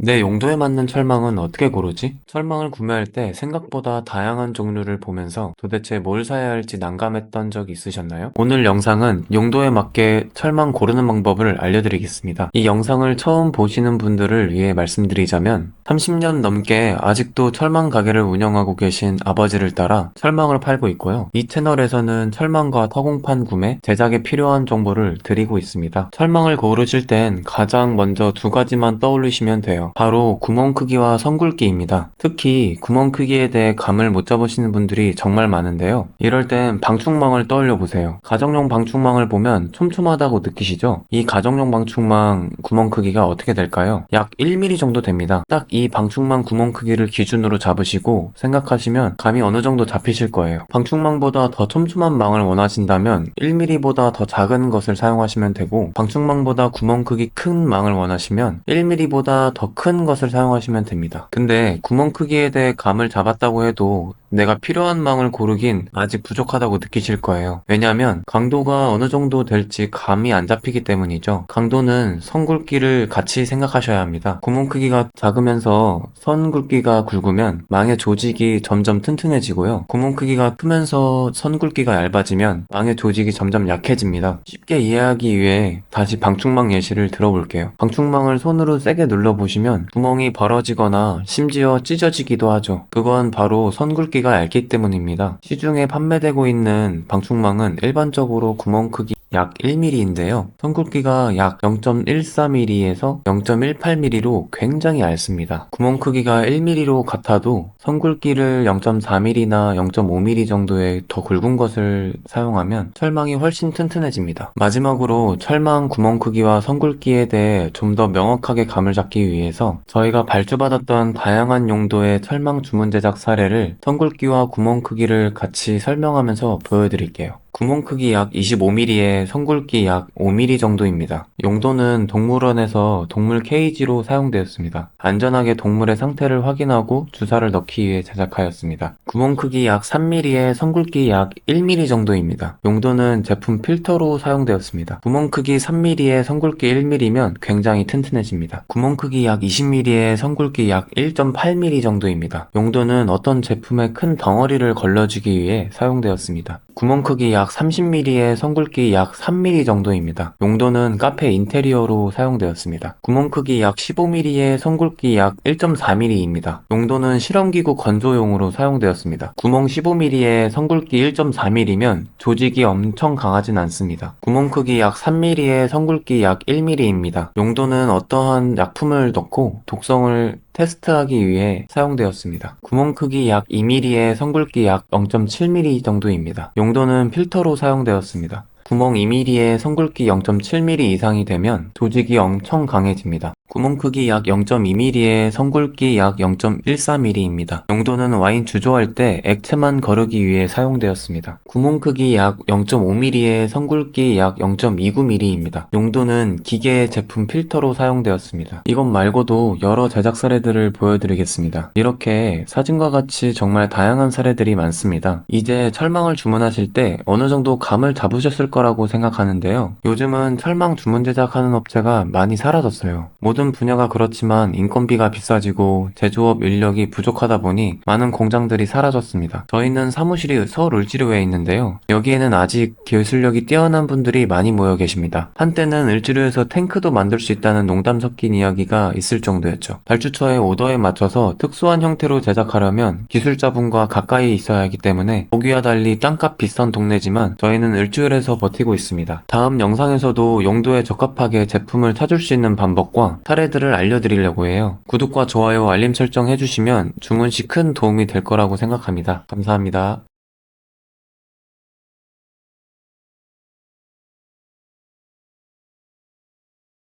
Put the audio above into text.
내 용도에 맞는 철망은 어떻게 고르지? 철망을 구매할 때 생각보다 다양한 종류를 보면서 도대체 뭘 사야 할지 난감했던 적 있으셨나요? 오늘 영상은 용도에 맞게 철망 고르는 방법을 알려드리겠습니다. 이 영상을 처음 보시는 분들을 위해 말씀드리자면 30년 넘게 아직도 철망 가게를 운영하고 계신 아버지를 따라 철망을 팔고 있고요. 이 채널에서는 철망과 타공판 구매, 제작에 필요한 정보를 드리고 있습니다. 철망을 고르실 땐 가장 먼저 두 가지만 떠올리시면 돼요. 바로 구멍 크기와 선 굵기입니다. 특히 구멍 크기에 대해 감을 못 잡으시는 분들이 정말 많은데요. 이럴 땐 방충망을 떠올려 보세요. 가정용 방충망을 보면 촘촘하다고 느끼시죠? 이 가정용 방충망 구멍 크기가 어떻게 될까요? 약 1mm 정도 됩니다. 딱 이 방충망 구멍 크기를 기준으로 잡으시고 생각하시면 감이 어느 정도 잡히실 거예요. 방충망보다 더 촘촘한 망을 원하신다면 1mm보다 더 작은 것을 사용하시면 되고 방충망보다 구멍 크기 큰 망을 원하시면 1mm보다 더큰 것을 사용하시면 됩니다. 근데 구멍 크기에 대해 감을 잡았다고 해도 내가 필요한 망을 고르긴 아직 부족하다고 느끼실 거예요. 왜냐하면 강도가 어느 정도 될지 감이 안 잡히기 때문이죠. 강도는 선 굵기를 같이 생각하셔야 합니다. 구멍 크기가 작으면서 선 굵기가 굵으면 망의 조직이 점점 튼튼해지고요. 구멍 크기가 크면서 선 굵기가 얇아지면 망의 조직이 점점 약해집니다. 쉽게 이해하기 위해 다시 방충망 예시를 들어볼게요. 방충망을 손으로 세게 눌러보시면 구멍이 벌어지거나 심지어 찢어지기도 하죠. 그건 바로 선 굵기 가 얇기 때문입니다. 시중에 판매되고 있는 방충망은 일반적으로 구멍 크기 약 1mm인데요. 선 굵기가 약 0.14mm에서 0.18mm로 굉장히 얇습니다. 구멍 크기가 1mm로 같아도 선 굵기를 0.4mm나 0.5mm 정도의 더 굵은 것을 사용하면 철망이 훨씬 튼튼해집니다. 마지막으로 철망 구멍 크기와 선 굵기에 대해 좀 더 명확하게 감을 잡기 위해서 저희가 발주받았던 다양한 용도의 철망 주문 제작 사례를 선 굵기와 구멍 크기를 같이 설명하면서 보여드릴게요. 구멍 크기 약 25mm에 선 굵기 약 5mm 정도입니다. 용도는 동물원에서 동물 케이지로 사용되었습니다. 안전하게 동물의 상태를 확인하고 주사를 넣기 위해 제작하였습니다. 구멍 크기 약 3mm에 선 굵기 약 1mm 정도입니다. 용도는 제품 필터로 사용되었습니다. 구멍 크기 3mm에 선 굵기 1mm면 굉장히 튼튼해집니다. 구멍 크기 약 20mm에 선 굵기 약 1.8mm 정도입니다. 용도는 어떤 제품의 큰 덩어리를 걸러주기 위해 사용되었습니다. 구멍 크기 약 30mm에 선 굵기 약 3mm 정도입니다. 용도는 카페 인테리어로 사용되었습니다. 구멍 크기 약 15mm에 선 굵기 약 1.4mm입니다. 용도는 실험기구 건조용으로 사용되었습니다. 구멍 15mm에 선 굵기 1.4mm면 조직이 엄청 강하진 않습니다. 구멍 크기 약 3mm에 선 굵기 약 1mm입니다. 용도는 어떠한 약품을 넣고 독성을 테스트하기 위해 사용되었습니다. 구멍 크기 약 2mm에 선 굵기 약 0.7mm 정도입니다. 용도는 필터로 사용되었습니다. 구멍 2mm에 선 굵기 0.7mm 이상이 되면 조직이 엄청 강해집니다. 구멍 크기 약 0.2mm에 선 굵기 약 0.14mm입니다. 용도는 와인 주조할 때 액체만 거르기 위해 사용되었습니다. 구멍 크기 약 0.5mm에 선 굵기 약 0.29mm입니다. 용도는 기계 제품 필터로 사용되었습니다. 이것 말고도 여러 제작 사례들을 보여드리겠습니다. 이렇게 사진과 같이 정말 다양한 사례들이 많습니다. 이제 철망을 주문하실 때 어느 정도 감을 잡으셨을 거라고 생각하는데요. 요즘은 철망 주문 제작하는 업체가 많이 사라졌어요. 모든 분야가 그렇지만 인건비가 비싸지고 제조업 인력이 부족하다 보니 많은 공장들이 사라졌습니다. 저희는 사무실이 서울 을지로에 있는데요. 여기에는 아직 기술력이 뛰어난 분들이 많이 모여 계십니다. 한때는 을지로에서 탱크도 만들 수 있다는 농담 섞인 이야기가 있을 정도였죠. 발주처의 오더에 맞춰서 특수한 형태로 제작하려면 기술자분과 가까이 있어야 하기 때문에 보기와 달리 땅값 비싼 동네지만 저희는 을지로에서 버티고 있습니다. 다음 영상에서도 용도에 적합하게 제품을 찾을 수 있는 방법과 사례들을 알려드리려고 해요. 구독과 좋아요, 알림 설정 해주시면 주문 시큰 도움이 될 거라고 생각합니다. 감사합니다.